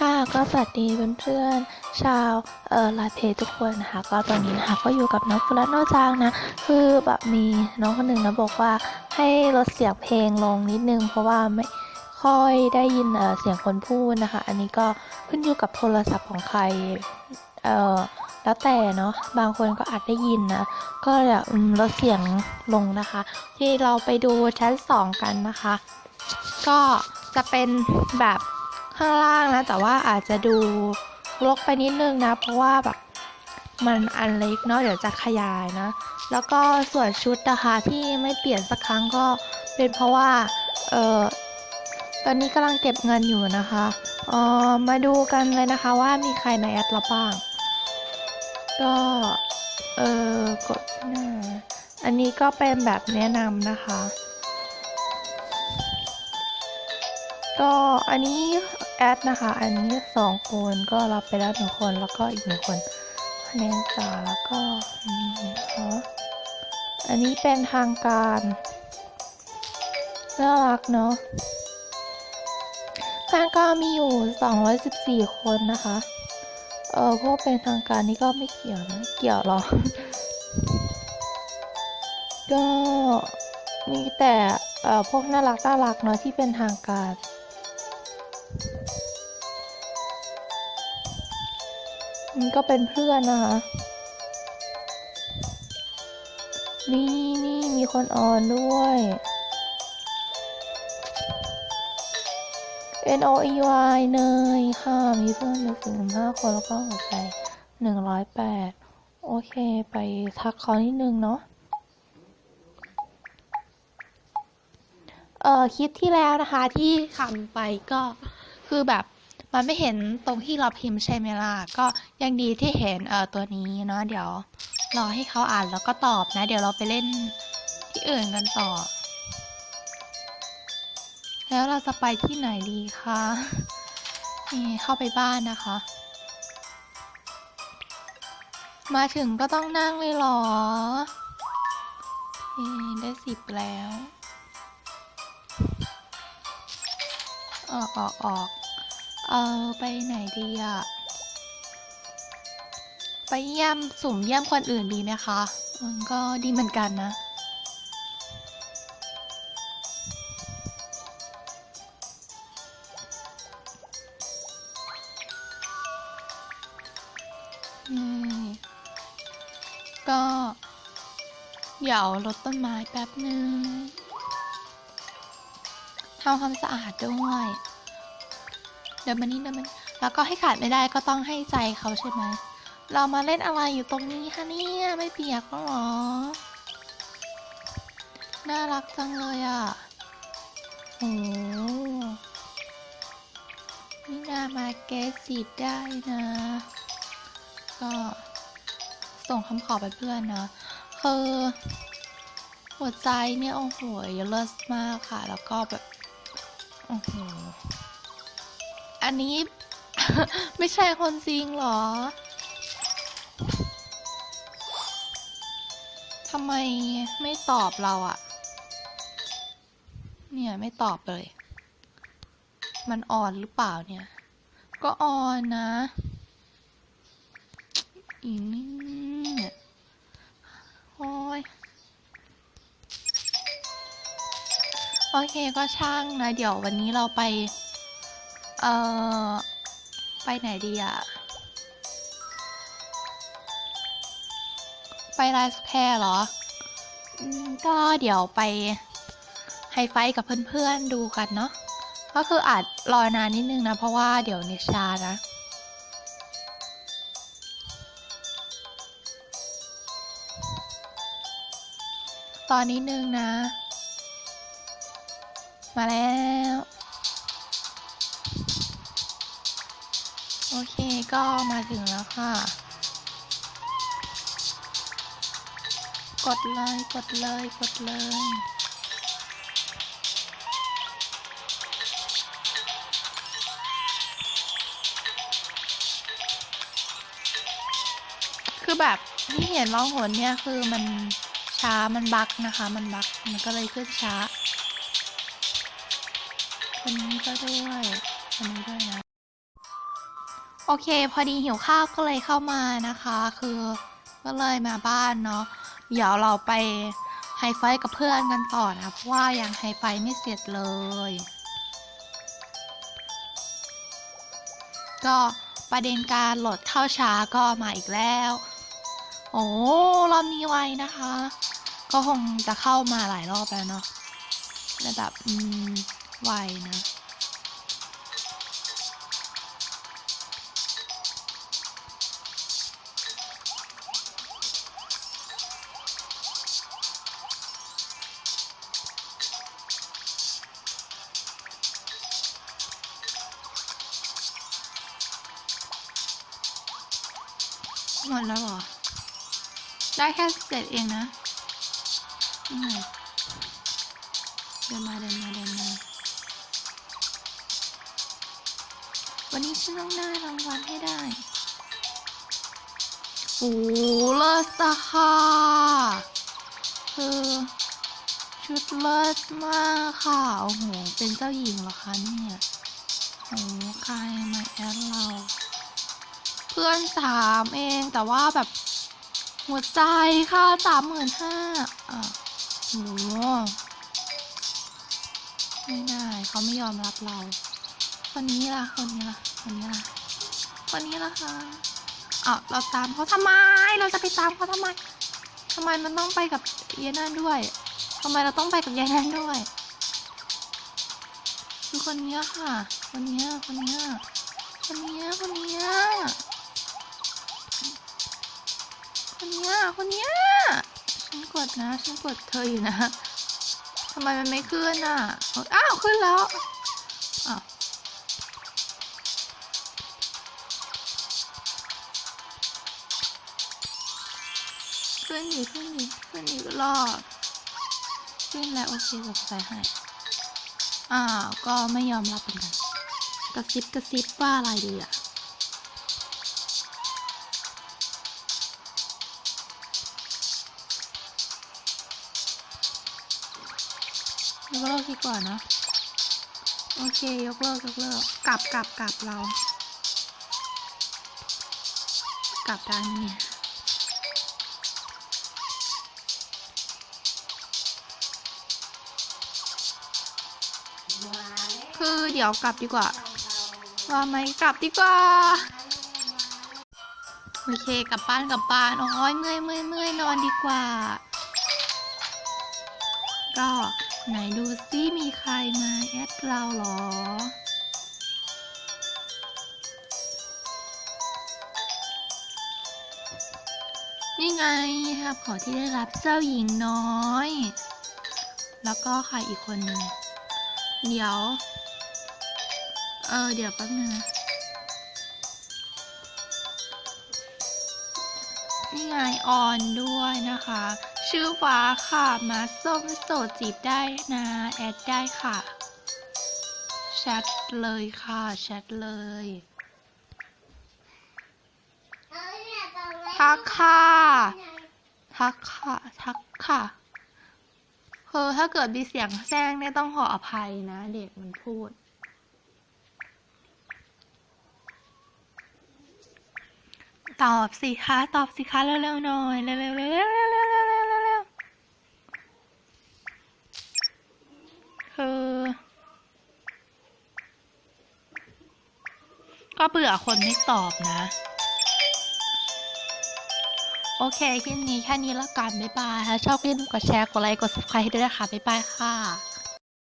ค่ะก็สวัสดีเพื่อนๆชาวเอ่อลาเพจทุกคนนะคะก็ตอนนี้นะคะก็อยู่กับน้องฟุรัตโนจางนะคือแบบมีน้องคนหนึ่งนะบอกว่าให้ลดเสียงเพลงลงนิดนึง เพราะว่าไม่ค่อยได้ยินเอ่อเสียงคนพูดนะคะ อันนี้ก็ขึ้นอยู่กับโทรศัพท์ของใครเอ่อแล้วแต่เนาะบางคนก็อาจได้ยินนะก็จะอืมลดเสียงลงนะคะ ที่เราไปดูชั้นสองกันนะคะ ก็จะเป็นแบบ ข้างล่างนะ แต่ว่าอาจจะดูรกไปนิดนึงนะ เพราะว่าแบบมันอันเล็กเนาะเดี๋ยวจะขยายนะ แล้วก็ส่วนชุดนะคะที่ไม่เปลี่ยนสักครั้งก็เป็นเพราะว่าเออตอนนี้กำลังเก็บเงินอยู่นะคะเออมาดูกันเลยนะคะว่ามีใครในแอดเราบ้าง ก็เออกดหน้าอันนี้ก็เป็นแบบแนะนำนะคะ ก็อันนี้ แอดนะคะ อันนี้สองคนก็รับไปแล้วหนึ่งคนแล้วก็อีกหนึ่งคนคะแนนจ่าแล้วก็อันนี้เป็นทางการน่ารักเนาะทางการมีอยู่ 214 คนนะคะ เออพวกเป็นทางการนี่ก็ไม่เกี่ยวนะเกี่ยวหรอก็มีแต่เออพวกน่ารักน่ารักเนาะที่เป็นทางการ นี่ก็เป็นเพื่อนนะคะ นี่นี่มีคนอ่อนด้วย N O E Y เนยค่ะ มีเพื่อนหนึ่งถึงห้าคนแล้วก็หัวใจหนึ่งร้อยแปดโอเค ไปทักเขานิดนึงเนาะเอ่อคลิปที่แล้วนะคะที่ทำไปก็คือแบบ มันไม่เห็นตรงที่เราพิมพ์ใช่ไหมล่ะ ก็ยังดีที่เห็นเอ่อตัวนี้เนาะเดี๋ยวรอให้เขาอ่านแล้วก็ตอบนะ เดี๋ยวเราไปเล่นที่อื่นกันต่อ แล้วเราจะไปที่ไหนดีคะนี่เข้าไปบ้านนะคะ มาถึงก็ต้องนั่งเลยหรอนี่ได้สิบแล้ว ออกออกออก เออไปไหนดีอะไปเยี่ยมสุ่มเยี่ยมคนอื่นดีไหมคะ มันก็ดีเหมือนกันนะก็เดี๋ยวรดต้นไม้แป๊บหนึ่งทำความสะอาดด้วย เดี๋ยวมานี่เดี๋ยวมานี่แล้วก็ให้ขาดไม่ได้ก็ต้องให้ใจเขาใช่ไหมเรามาเล่นอะไรอยู่ตรงนี้คะเนี่ยไม่เปียกหรอ น่ารักจังเลยอะโอ้นี่นามาเกสสีดได้นะ ก็ส่งคำขอไปเพื่อนนะคือหัวใจเนี่ยโอ้โหเลิศมากค่ะ แล้วก็แบบโอ้โห อันนี้ ไม่ใช่คนจริงหรอทำไมไม่ตอบเราอะเนี่ยไม่ตอบเลย มันอ่อนหรือเปล่าเนี่ย ก็อ่อนนะอีนี่โอ้ยโอเคก็ช่างนะ เดี๋ยววันนี้เราไป เอ่อ ไปไหนดีอะไปไลฟ์แพร์เหรอ ก็เดี๋ยวไปไฮไฟกับเพื่อนๆดูกันเนาะ ก็คืออาจรอนานนิดนึงนะ เพราะว่าเดี๋ยวเนตชานะตอนนี้นึงนะ มาแล้ว เคก็มาถึงแล้วค่ะ กดเลยกดเลยกดเลยคือแบบที่เห็นร้องหนเนี่ยคือมันช้ามันบักนะคะ มันบักมันก็เลยขึ้นช้าคนนี้ก็ด้วยคนนี้ด้วยนะ โอเค พอดีหิวข้าวก็เลยเข้ามานะคะ คือก็เลยมาบ้านเนาะเดี๋ยวเราไปไฮไฟกับเพื่อนกันต่อนะเพราะว่ายังไฮไฟไม่เสร็จเลย ก็ประเด็นการโหลดเข้าช้าก็มาอีกแล้ว โอ้รอบนี้ไวนะคะ ก็คงจะเข้ามาหลายรอบแล้วเนาะระดับอืมไวนะ หมดแล้วเหรอ ได้แค่เจ็ดเองนะเดินมาเดินมาเดินมา วันนี้ฉันต้องได้รางวัลให้ได้ โอ้เลิศอะค่ะคือชุดเลิศมากค่ะ โอ้โห เป็นเจ้าหญิงเหรอคะเนี่ยโอ้ใครมาแอดเรา เพื่อนสามเองแต่ว่าแบบ หัวใจค่ะสามหมื่นห้าอะโหไม่ได้เขาไม่ยอมรับเรา คนนี้ล่ะ คนนี้ล่ะ คนนี้ล่ะ คนนี้ล่ะคะอะเราตามเขาทำไม เราจะไปตามเขาทำไมทำไมมันต้องไปกับเยนั่นด้วยทำไมเราต้องไปกับยายนั่นด้วยคือคนนี้ค่ะ คนนี้คนนี้คนนี้คนนี้ คนเนี้ยคนเนี้ยฉันกดนะฉันกดเธออยู่นะทำไมมันไม่ขึ้นอะอ้าวขึ้นแล้วอ้าวขึ้นอยู่ขึ้นอยู่ขึ้นอยู่รอบขึ้นแล้วโอเคจะใส่ให้อ้าวก็ไม่ยอมรับเหมือนกันกระซิบกระซิบว่าอะไรดีอะ ดีกว่านะ โอเค ยกเลิก ยกเลิก กลับกลับกลับเรา กลับด้านนี้คือเดี๋ยวกลับดีกว่า ว่าไหมกลับดีกว่า โอเคกลับบ้านกลับบ้านโอ้ยเมื่อยเมื่อยเมื่อยนอนดีกว่า ก็ ไหนดูซิมีใครมาแอดเราหรอ นี่ไงครับขอที่ได้รับเจ้าหญิงน้อย แล้วก็ใครอีกคนหนึ่ง เดี๋ยว เออ เดี๋ยวแป๊บนึงนะนี่ไงออนด้วยนะคะ ชื่อฟ้าค่ะ มาส้มโสดจีบได้นะ แอดได้ค่ะแชทเลยค่ะแชทเลย ทักค่ะ ทักค่ะ ทักค่ะคือถ้าเกิดมีเสียงแซงเนี่ยต้องขออภัยนะ เด็กมันพูด ตอบสิคะ ตอบสิคะเร็วๆหน่อยเร็วๆเร็วๆเร็วๆเร็วๆเร็วๆเร็วๆเร็วๆคือ ก็เบื่อคนไม่ตอบนะ โอเคคลิปนี้แค่นี้แล้วกัน บ๊ายบายถ้าชอบคลิปกดแชร์ กดไลค์ กด subscribe ให้ด้วยนะคะ บ๊ายบายค่ะ